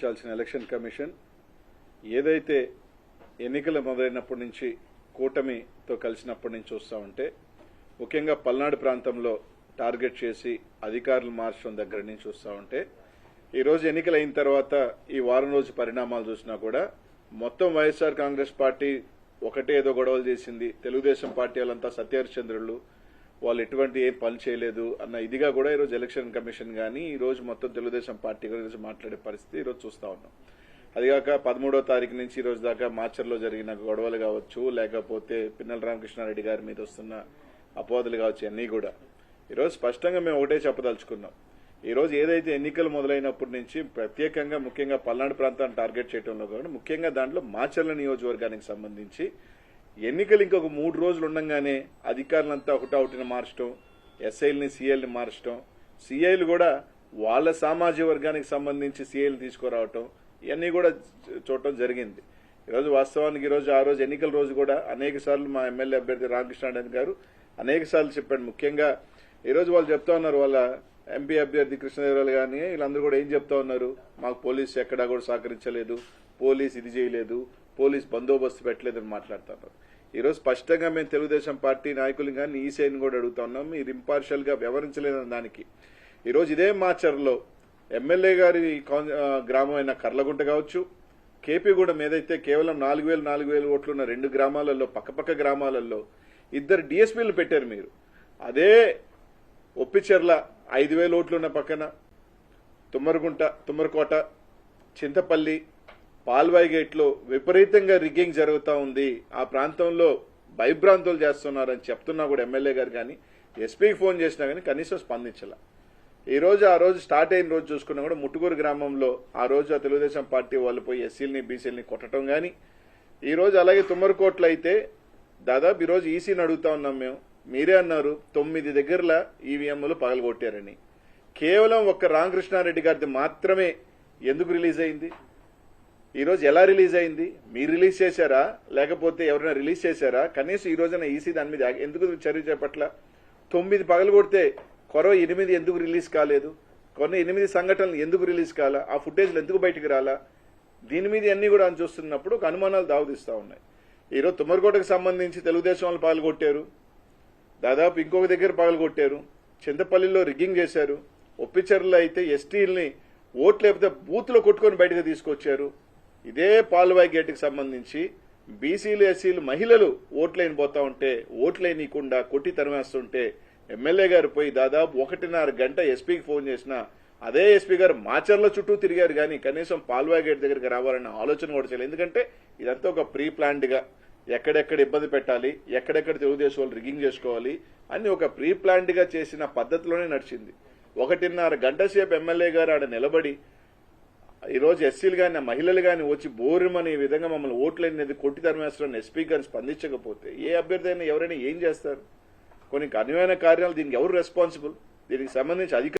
ఆలోచించాల్సిన election commission ఏదైతే ఎన్నికలు మొదలైనప్పటి నుంచి కూటమితో కలిసినప్పటి నుంచి చూస్తా ఉంటే ముఖ్యంగా పల్నాడు ప్రాంతంలో టార్గెట్ చేసి అధికారులు మార్చడం దగ్గర నుంచి చూస్తా ఉంటే ఈరోజు ఎన్నికలు అయిన తర్వాత ఈ వారం రోజు పరిణామాలు చూసినా కూడా మొత్తం వైఎస్ఆర్ కాంగ్రెస్ పార్టీ ఒకటే ఏదో గొడవలు చేసింది. తెలుగుదేశం పార్టీ వాళ్ళంతా సత్యహరిచంద్రులు వాళ్ళు ఎటువంటి ఏం పని చేయలేదు అన్న ఇదిగా కూడా ఈరోజు ఎలక్షన్ కమిషన్ కానీ ఈ రోజు మొత్తం తెలుగుదేశం పార్టీ గురించి మాట్లాడే పరిస్థితి ఈరోజు చూస్తా ఉన్నాం. అదిగాక పదమూడో తారీఖు నుంచి ఈ రోజు దాకా మార్చర్లో జరిగిన గొడవలు కావచ్చు లేకపోతే పిన్నెల రామకృష్ణారెడ్డి గారి మీద వస్తున్న అపోదలు కావచ్చు అన్నీ కూడా. ఈరోజు స్పష్టంగా మేము ఒకటే చెప్పదలుచుకున్నాం. ఈ రోజు ఏదైతే ఎన్నికలు మొదలైనప్పటి నుంచి ప్రత్యేకంగా ముఖ్యంగా పల్నాడు ప్రాంతాన్ని టార్గెట్ చేయడంలో కాకుండా ముఖ్యంగా దాంట్లో మాచర్ల నియోజకవర్గానికి సంబంధించి ఎన్నికలు ఇంకొక మూడు రోజులు ఉండగానే అధికారులంతా ఒకటౌటిని మార్చడం ఎస్ఐల్ని సీఐల్ని మార్చడం సీఐలు కూడా వాళ్ళ సామాజిక వర్గానికి సంబంధించి సీఐలు తీసుకురావటం ఇవన్నీ కూడా చూడటం జరిగింది. ఈరోజు వాస్తవానికి ఈరోజు ఆ రోజు ఎన్నికల రోజు కూడా అనేక సార్లు మా ఎమ్మెల్యే అభ్యర్థి రామకృష్ణారాయణ గారు అనేక సార్లు చెప్పాడు. ముఖ్యంగా ఈరోజు వాళ్ళు చెప్తా ఉన్నారు వాళ్ళ ఎంపీ అభ్యర్థి కృష్ణదేవరాలు కానీ వీళ్ళందరూ కూడా ఏం చెప్తా ఉన్నారు మాకు పోలీసు ఎక్కడా కూడా సహకరించలేదు పోలీస్ ఇది చేయలేదు పోలీస్ బందోబస్తు పెట్టలేదని మాట్లాడుతున్నారు ఈరోజు స్పష్టంగా మేము తెలుగుదేశం పార్టీ నాయకులు కానీ ఈసీఐని కూడా అడుగుతా ఉన్నాం. మీరు ఇంపార్షియల్గా వ్యవహరించలేదని దానికి. ఈరోజు ఇదే మాచర్లో ఎమ్మెల్యే గారి కాన్- గ్రామం అయిన కర్లగుంట కావచ్చు కేపీగూడెం ఏదైతే కేవలం నాలుగు వేలు నాలుగు వేలు ఓట్లు ఉన్న రెండు గ్రామాలలో పక్కపక్క గ్రామాలలో ఇద్దరు డిఎస్పీలు పెట్టారు మీరు. అదే ఒప్పిచెర్ల ఐదు వేల ఓట్లున్న పక్కన తుమ్మరగుంట తుమ్మరకోట చింతపల్లి పాల్వాయి గేట్లో విపరీతంగా రిగ్గింగ్ జరుగుతూ ఉంది. ఆ ప్రాంతంలో భయభ్రాంతులు చేస్తున్నారని చెప్తున్నా కూడా ఎమ్మెల్యే గారు కానీ ఎస్పీకి ఫోన్ చేసినా కానీ కనీసం స్పందించాల. ఈ రోజు ఆ రోజు స్టార్ట్ అయిన రోజు చూసుకున్నా కూడా ముట్టుకూరు గ్రామంలో ఆ రోజు ఆ తెలుగుదేశం పార్టీ వాళ్ళు పోయి ఎస్సీలని బీసీలని కొట్టడం కానీ ఈ రోజు అలాగే తుమ్మరకోట్లు అయితే దాదాపు ఈరోజు ఈసీని అడుగుతా ఉన్నాం మేము. మీరే అన్నారు తొమ్మిది దగ్గరల ఈవీఎంలు పగలగొట్టారని. కేవలం ఒక్క రామకృష్ణారెడ్డి గారిది మాత్రమే ఎందుకు రిలీజ్ అయింది? ఈరోజు ఎలా రిలీజ్ అయింది? మీరు రిలీజ్ చేశారా? లేకపోతే ఎవరైనా రిలీజ్ చేశారా? కనీసం ఈ రోజున ఈసీ దాని మీద ఎందుకు చర్య చేపట్ల? తొమ్మిది పగలు కొడితే కొరవ ఎనిమిది ఎందుకు రిలీజ్ కాలేదు? కొన్ని ఎనిమిది సంఘటనలు ఎందుకు రిలీజ్ కాలా? ఆ ఫుటేజ్లు ఎందుకు బయటికి రాలా? దీని మీద అన్ని కూడా అని చూస్తున్నప్పుడు ఒక అనుమానాలు దావదిస్తూ ఉన్నాయి. ఈరోజు తుమ్మరకోటకు సంబంధించి తెలుగుదేశం వాళ్ళు పాల్గొట్టారు దాదాపు ఇంకొక దగ్గర పగలగొట్టారు చింతపల్లిలో రిగ్గింగ్ చేశారు. ఒప్పిచర్లు అయితే ఎస్టీల్ని ఓట్లు లేకపోతే బూత్లో కొట్టుకొని బయటకు తీసుకొచ్చారు. ఇదే పాల్వాయి గేట్కి సంబంధించి బీసీలు ఎస్సీలు మహిళలు ఓట్లైన పోతా ఉంటే ఓట్లైనకుండా కొట్టి తరిమేస్తుంటే ఎమ్మెల్యే గారు పోయి దాదాపు ఒకటిన్నర గంట ఎస్పీకి ఫోన్ చేసిన అదే ఎస్పీ గారు మాచర్ల చుట్టూ తిరిగారు కానీ కనీసం పాల్వాయి గేట్ దగ్గరికి రావాలన్న ఆలోచన కూడా చేయలేదు. ఎందుకంటే ఇదంతా ఒక ప్రీ ప్లాన్డ్గా ఎక్కడెక్కడ ఇబ్బంది పెట్టాలి ఎక్కడెక్కడ తెలుగుదేశం వాళ్ళు రిగింగ్ చేసుకోవాలి అని ఒక ప్రీ ప్లాన్డ్గా చేసిన పద్ధతిలోనే నడిచింది. ఒకటిన్నర గంట సేపు ఎమ్మెల్యే గారు ఆడ నిలబడి ఈ రోజు ఎస్సీలు కానీ మహిళలు కానీ వచ్చి బోరుమని విధంగా మమ్మల్ని ఓట్లు కొట్టి ధర్మేశ్వరం ఎస్పీ గారు స్పందించకపోతే ఏ అభ్యర్థి అయినా ఎవరైనా ఏం చేస్తారు? కొన్ని అనువైన కార్యాలు దీనికి ఎవరు రెస్పాన్సిబుల్ దీనికి సంబంధించి అధికారులు